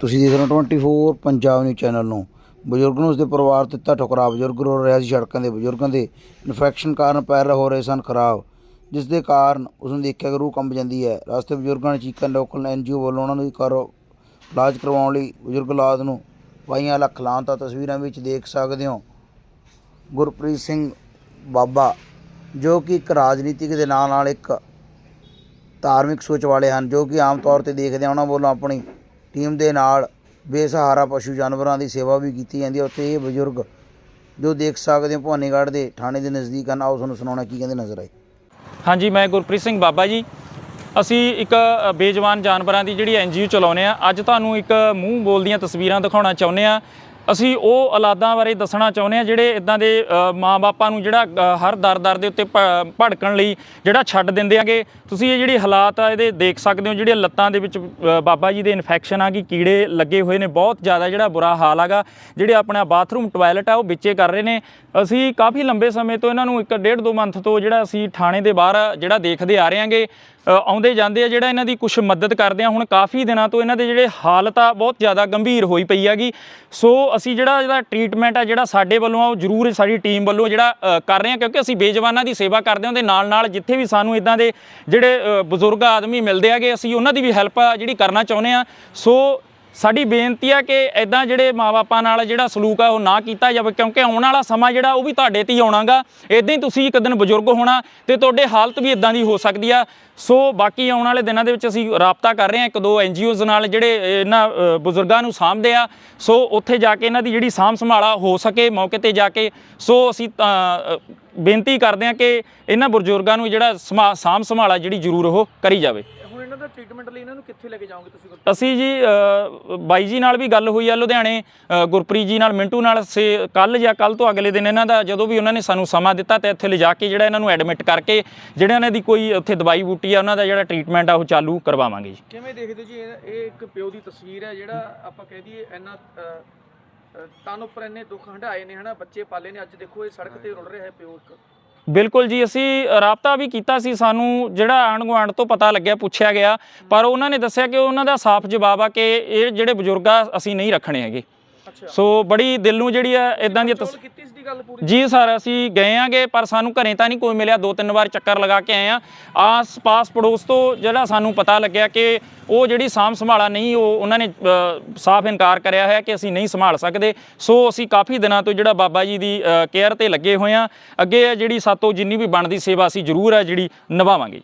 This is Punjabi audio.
ਤੁਸੀਂ ਦੇਖ ਰਹੇ ਹੋ 24 ਪੰਜਾਬ ਨਿਊਜ਼ ਚੈਨਲ ਨੂੰ। ਬਜ਼ੁਰਗ ਨੂੰ ਉਸਦੇ ਪਰਿਵਾਰ ਤੋਂ ਦਿੱਤਾ ਠੁਕਰਾ। ਬਜ਼ੁਰਗ ਰੋ ਰਿਹਾ ਸੀ ਸੜਕਾਂ ਦੇ ਬਜ਼ੁਰਗਾਂ ਦੇ ਇਨਫੈਕਸ਼ਨ ਕਾਰਨ ਪੈਰ ਹੋ ਰਹੇ ਸਨ ਖਰਾਬ। ਜਿਸ ਦੇ ਕਾਰਨ ਉਸ ਨੂੰ ਦੇਖਿਆ ਕਿ ਰੂਹ ਕੰਬ ਜਾਂਦੀ ਹੈ। ਰਸਤੇ ਬਜ਼ੁਰਗਾਂ ਨੇ ਚੀਕਾਂ ਲੋਕਲ ਐਨਜੀਓ ਵੱਲੋਂ ਉਹਨਾਂ ਨੂੰ ਕਰੋ ਇਲਾਜ ਕਰਵਾਉਣ ਲਈ ਬਜ਼ੁਰਗ ਔਲਾਦ ਨੂੰ ਪਾਈਆਂ ਲੱਖ ਲਾਂਤਾ ਤਸਵੀਰਾਂ ਵਿੱਚ ਦੇਖ ਸਕਦੇ ਹੋ। ਗੁਰਪ੍ਰੀਤ ਸਿੰਘ ਬਾਬਾ, ਜੋ ਕਿ ਇੱਕ ਰਾਜਨੀਤਿਕ ਦੇ ਨਾਲ ਨਾਲ ਇੱਕ ਧਾਰਮਿਕ ਸੋਚ ਵਾਲੇ ਹਨ, ਜੋ ਕਿ ਆਮ ਤੌਰ ਤੇ ਦੇਖਦੇ ਹਾਂ ਉਹਨਾਂ ਵੱਲੋਂ ਆਪਣੀ ਟੀਮ ਦੇ ਨਾਲ ਬੇਸਹਾਰਾ ਪਸ਼ੂ ਜਾਨਵਰਾਂ ਦੀ ਸੇਵਾ ਵੀ ਕੀਤੀ ਜਾਂਦੀ ਹੈ। ਉੱਥੇ ਇਹ ਬਜ਼ੁਰਗ ਜੋ ਦੇਖ ਸਕਦੇ ਹੋ, ਭਵਾਨੀਗੜ੍ਹ ਦੇ ਥਾਣੇ ਦੇ ਨਜ਼ਦੀਕ ਹਨ। ਆਓ ਤੁਹਾਨੂੰ ਸੁਣਾਉਣਾ ਕੀ ਕਹਿੰਦੇ ਨਜ਼ਰ ਆਏ। ਹਾਂਜੀ, ਮੈਂ ਗੁਰਪ੍ਰੀਤ ਸਿੰਘ ਬਾਬਾ ਜੀ। ਅਸੀਂ ਇੱਕ ਬੇਜਵਾਨ ਜਾਨਵਰਾਂ ਦੀ ਜਿਹੜੀ ਐਨਜੀਓ ਚਲਾਉਂਦੇ ਆ ਅੱਜ ਤੁਹਾਨੂੰ ਇੱਕ ਮੂੰਹ ਬੋਲਦੀਆਂ ਤਸਵੀਰਾਂ ਦਿਖਾਉਣਾ ਚਾਹੁੰਦੇ ਆ ਅਸੀਂ ਉਹ ਔਲਾਦਾਂ ਬਾਰੇ ਦੱਸਣਾ ਚਾਹੁੰਦੇ ਆ ਜਿਹੜੇ ਇਦਾਂ ਦੇ ਅ, ਮਾਂ-ਬਾਪਾਂ ਨੂੰ ਜਿਹੜਾ ਹਰ ਦਰ-ਦਰ ਦੇ ਉੱਤੇ ਭ- ਭੜਕਣ ਲਈ ਜਿਹੜਾ ਛੱਡ ਦਿੰਦੇ ਆਗੇ ਤੁਸੀਂ ਇਹ ਜਿਹੜੇ ਹਾਲਾਤ ਆ ਇਹਦੇ ਦੇਖ ਸਕਦੇ ਹੋ ਜਿਹੜੀਆਂ ਲੱਤਾਂ ਦੇ ਵਿੱਚ ਬਾਬਾ ਜੀ ਦੇ ਇਨਫੈਕਸ਼ਨ ਆ ਕਿ ਕੀੜੇ ਲੱਗੇ ਹੋਏ ਨੇ ਬਹੁਤ ਜ਼ਿਆਦਾ ਜਿਹੜਾ ਬੁਰਾ ਹਾਲ ਆਗਾ ਜਿਹੜੇ ਆਪਣਾ ਬਾਥਰੂਮ ਟਾਇਲਟ ਆ ਉਹ ਵਿੱਚੇ ਕਰ ਰਹੇ ਨੇ। ਅਸੀਂ ਕਾਫੀ ਲੰਬੇ ਸਮੇਂ ਤੋਂ ਇਹਨਾਂ ਨੂੰ ਇੱਕ ਡੇਢ ਦੋ ਮੰਥ ਤੋਂ ਜਿਹੜਾ ਅਸੀਂ ਥਾਣੇ ਦੇ ਬਾਹਰ ਜਿਹੜਾ ਦੇਖਦੇ ਆ ਰਹੇ ਹਾਂਗੇ। ਆਉਂਦੇ ਜਾਂਦੇ ਆ ਜਿਹੜਾ ਇਹਨਾਂ ਦੀ ਕੁਝ ਮਦਦ ਕਰਦੇ ਆ। ਹੁਣ ਕਾਫੀ ਦਿਨਾਂ ਤੋਂ ਇਹਨਾਂ ਦੇ ਜਿਹੜੇ ਹਾਲਤ ਆ, ਬਹੁਤ ਜ਼ਿਆਦਾ ਗੰਭੀਰ ਹੋਈ ਪਈ ਹੈਗੀ। ਸੋ ਅਸੀਂ ਜਿਹੜਾ ਇਹਦਾ ਟ੍ਰੀਟਮੈਂਟ ਆ, ਜਿਹੜਾ ਸਾਡੇ ਵੱਲੋਂ ਆ, ਉਹ ਜ਼ਰੂਰ ਸਾਡੀ ਟੀਮ ਵੱਲੋਂ ਜਿਹੜਾ ਕਰ ਰਹੇ ਆ, ਕਿਉਂਕਿ ਅਸੀਂ ਬੇਜਵਾਨਾਂ ਦੀ ਸੇਵਾ ਕਰਦੇ ਹਾਂ ਉਹਦੇ ਨਾਲ ਨਾਲ ਜਿੱਥੇ ਵੀ ਸਾਨੂੰ ਇਦਾਂ ਦੇ ਜਿਹੜੇ ਬਜ਼ੁਰਗ ਆਦਮੀ ਮਿਲਦੇ ਆਗੇ ਅਸੀਂ ਉਹਨਾਂ ਦੀ ਵੀ ਹੈਲਪ ਜਿਹੜੀ ਕਰਨਾ ਚਾਹੁੰਦੇ ਆ। ਸੋ ਸਾਡੀ ਬੇਨਤੀ ਆ ਕਿ ਐਦਾਂ ਜਿਹੜੇ ਮਾਪਿਆਂ ਨਾਲ ਜਿਹੜਾ ਸਲੂਕ ਆ ਉਹ ਨਾ ਕੀਤਾ ਜਾਵੇ ਕਿਉਂਕਿ ਆਉਣ ਵਾਲਾ ਸਮਾਂ ਜਿਹੜਾ ਉਹ ਵੀ ਤੁਹਾਡੇ ਤੇ ਹੀ ਆਉਣਾਗਾ। ਇਦਾਂ ਹੀ ਤੁਸੀਂ ਇੱਕ ਦਿਨ ਬਜ਼ੁਰਗ ਹੋਣਾ ਤੇ ਤੁਹਾਡੇ ਹਾਲਤ ਵੀ ਇਦਾਂ ਦੀ ਹੋ ਸਕਦੀ ਆ। ਸੋ ਬਾਕੀ ਆਉਣ ਵਾਲੇ ਦਿਨਾਂ ਦੇ ਵਿੱਚ ਅਸੀਂ ਰਾਬਤਾ ਕਰ ਰਹੇ ਹਾਂ ਇੱਕ ਦੋ ਐਨਜੀਓਜ਼ ਨਾਲ ਜਿਹੜੇ ਇਹਨਾਂ ਬਜ਼ੁਰਗਾਂ ਨੂੰ ਸਾਂਭਦੇ ਆ। ਸੋ ਉੱਥੇ ਜਾ ਕੇ ਇਹਨਾਂ ਦੀ ਜਿਹੜੀ ਸਾਂਭ ਸੰਭਾਲਾ ਹੋ ਸਕੇ ਮੌਕੇ ਤੇ ਜਾ ਕੇ। ਸੋ ਅਸੀਂ ਤਾਂ, ਬੇਨਤੀ ਕਰਦੇ ਹਾਂ ਕਿ ਇਹਨਾਂ ਬਜ਼ੁਰਗਾਂ ਨੂੰ ਜਿਹੜਾ ਸਮਾ- ਸਾਂਭ ਸੰਭਾਲਾ ਜਿਹੜੀ ਜ਼ਰੂਰ ਉਹ ਕਰੀ ਜਾਵੇ। ਇਹਨਾਂ ਦਾ ਟ੍ਰੀਟਮੈਂਟ ਲਈ ਇਹਨਾਂ ਨੂੰ ਕਿੱਥੇ ਲੈ ਕੇ ਜਾਓਗੇ ਤੁਸੀਂ ਅਸੀਂ ਜੀ ਅ, ਬਾਈ ਜੀ ਨਾਲ ਵੀ ਗੱਲ ਹੋਈ ਆ ਲੁਧਿਆਣੇ ਅ, ਗੁਰਪ੍ਰੀਤ ਜੀ ਨਾਲ ਮਿੰਟੂ ਨਾਲ ਸੇ ਕੱਲ ਜਾਂ ਕੱਲ ਤੋਂ ਅਗਲੇ ਦਿਨ ਇਹਨਾਂ ਦਾ ਜਦੋਂ ਵੀ ਉਹਨਾਂ ਨੇ ਸਾਨੂੰ ਸਮਾਂ ਦਿੱਤਾ ਤੇ ਇੱਥੇ ਲਿਜਾ ਕੇ ਜਿਹੜਾ ਇਹਨਾਂ ਨੂੰ ਐਡਮਿਟ ਕਰਕੇ ਜਿਹੜਾ ਇਹਨਾਂ ਦੀ ਕੋਈ ਉੱਥੇ ਦਵਾਈ ਬੂਟੀ ਆ ਉਹਨਾਂ ਦਾ ਜਿਹੜਾ ਟ੍ਰੀਟਮੈਂਟ ਆ ਉਹ ਚਾਲੂ ਕਰਵਾਵਾਂਗੇ ਜੀ। ਕਿਵੇਂ ਦੇਖਦੇ ਹੋ ਜੀ ਇਹ ਇਹ ਇੱਕ ਪਿਓ ਦੀ ਤਸਵੀਰ ਹੈ ਜਿਹੜਾ ਆਪਾਂ ਕਹਿ ਦਈਏ ਇੰਨਾ ਅ, ਅ, ਤਨ ਉੱਪਰ ਇੰਨੇ ਦੁੱਖ ਹੰਢਾਏ ਨੇ ਹਨਾ ਬੱਚੇ ਪਾਲੇ ਨੇ ਅੱਜ ਦੇਖੋ ਇਹ ਸੜਕ ਤੇ ਰੁਲ ਰਿਹਾ ਹੈ ਪਿਓ ਇੱਕ। ਬਿਲਕੁਲ ਜੀ, ਅਸੀਂ ਰਾਬਤਾ ਵੀ ਕੀਤਾ ਸੀ, ਸਾਨੂੰ ਜਿਹੜਾ ਆਂਢ ਗੁਆਂਢ ਤੋਂ ਪਤਾ ਲੱਗਿਆ, ਪੁੱਛਿਆ ਗਿਆ, ਪਰ ਉਹਨਾਂ ਨੇ ਦੱਸਿਆ ਕਿ ਉਹਨਾਂ ਦਾ ਸਾਫ਼ ਜਵਾਬ ਆ ਕਿ ਇਹ ਜਿਹੜੇ ਬਜ਼ੁਰਗ ਆ ਅਸੀਂ ਨਹੀਂ ਰੱਖਣੇ ਹੈਗੇ। ਸੋ ਬੜੀ ਦਿਲ ਨੂੰ ਜਿਹੜੀ ਆ ਇਦਾਂ ਦੀ ਚੋਲ ਕੀਤੀ ਸੀ ਦੀ ਗੱਲ ਪੂਰੀ? ਜੀ ਸਰ ਅਸੀਂ ਗਏ ਆਂਗੇ ਪਰ ਸਾਨੂੰ ਘਰੇ ਤਾਂ ਨਹੀਂ ਕੋਈ ਮਿਲਿਆ। ਦੋ ਤਿੰਨ ਵਾਰ ਚੱਕਰ ਲਗਾ ਕੇ ਆਏ ਆ। ਆਸ ਪਾਸ ਪੜੋਸ ਤੋਂ ਜਿਹੜਾ ਸਾਨੂੰ ਪਤਾ ਲੱਗਿਆ ਕਿ ਉਹ ਜਿਹੜੀ ਸਾਂਭ ਸੰਭਾਲਾ ਨਹੀਂ ਉਹ ਉਹਨਾਂ ਨੇ ਅ, ਸਾਫ਼ ਇਨਕਾਰ ਕਰਿਆ ਹੋਇਆ ਕਿ ਅਸੀਂ ਨਹੀਂ ਸੰਭਾਲ ਸਕਦੇ। ਸੋ ਅਸੀਂ ਕਾਫੀ ਦਿਨਾਂ ਤੋਂ ਜਿਹੜਾ ਬਾਬਾ ਜੀ ਦੀ ਕੇਅਰ ਤੇ ਲੱਗੇ ਹੋਏ ਆ। ਅੱਗੇ ਜਿਹੜੀ ਸਾਤੋਂ ਜਿੰਨੀ ਵੀ ਬਣਦੀ ਸੇਵਾ ਅਸੀਂ ਜ਼ਰੂਰ ਹੈ ਜਿਹੜੀ ਨਿਭਾਵਾਂਗੇ।